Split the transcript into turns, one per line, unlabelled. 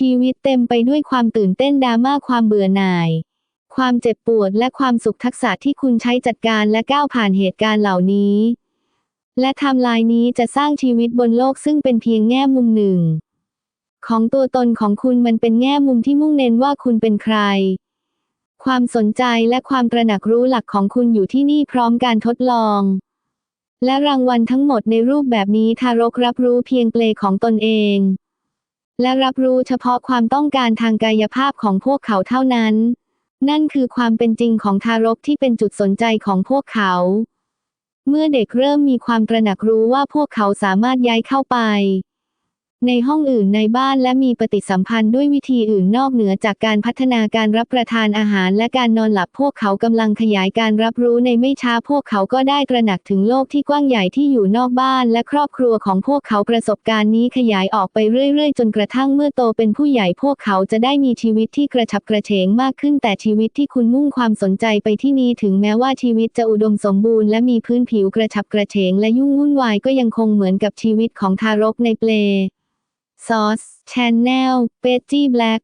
ชีวิตเต็มไปด้วยความตื่นเต้นดราม่าความเบื่อหน่าย ความเจ็บปวดและความสุขทักษะที่คุณใช้จัดการและก้าวผ่านเหตุการณ์เหล่านี้ และทำลายนี้จะสร้างชีวิตบนโลกซึ่งเป็นเพียงแง่มุมหนึ่ง ของตัวตนของคุณมันเป็นแง่มุมที่มุ่งเน้นว่าคุณเป็นใคร ความสนใจและความตระหนักรู้หลักของคุณอยู่ที่นี่พร้อมการทดลอง และรางวัลทั้งหมดในรูปแบบนี้ทารกรับรู้เพียงเปลของตนเอง และรับรู้เฉพาะความต้องการทางกายภาพของพวกเขาเท่านั้น นั่นคือความเป็นจริงของทารกที่เป็นจุดสนใจของพวกเขา เมื่อเด็กเริ่มมีความตระหนักรู้ว่าพวกเขาสามารถย้ายเข้าไป ในห้องอื่นในบ้านและมีปฏิสัมพันธ์ด้วยวิธีอื่นนอกเหนือจากการพัฒนาการรับประทานอาหารและการนอนหลับพวกเขากำลังขยายการรับรู้ในไม่ช้าพวกเขาก็ได้ตระหนักถึงโลกที่กว้างใหญ่ที่อยู่นอกบ้านและครอบครัวของพวกเขาประสบการณ์นี้ขยายออกไปเรื่อยๆ จนกระทั่งเมื่อโตเป็นผู้ใหญ่พวกเขาจะได้มีชีวิตที่กระฉับกระเฉงมากขึ้น แต่ชีวิตที่คุณมุ่งความสนใจไปที่นี้ถึงแม้ว่าชีวิตจะอุดมสมบูรณ์และมีพื้นผิวกระฉับกระเฉงและยุ่งวุ่นวายก็ยังคงเหมือนกับชีวิตของทารกในเปล ซอสชนแนลเปจี้แบล็ก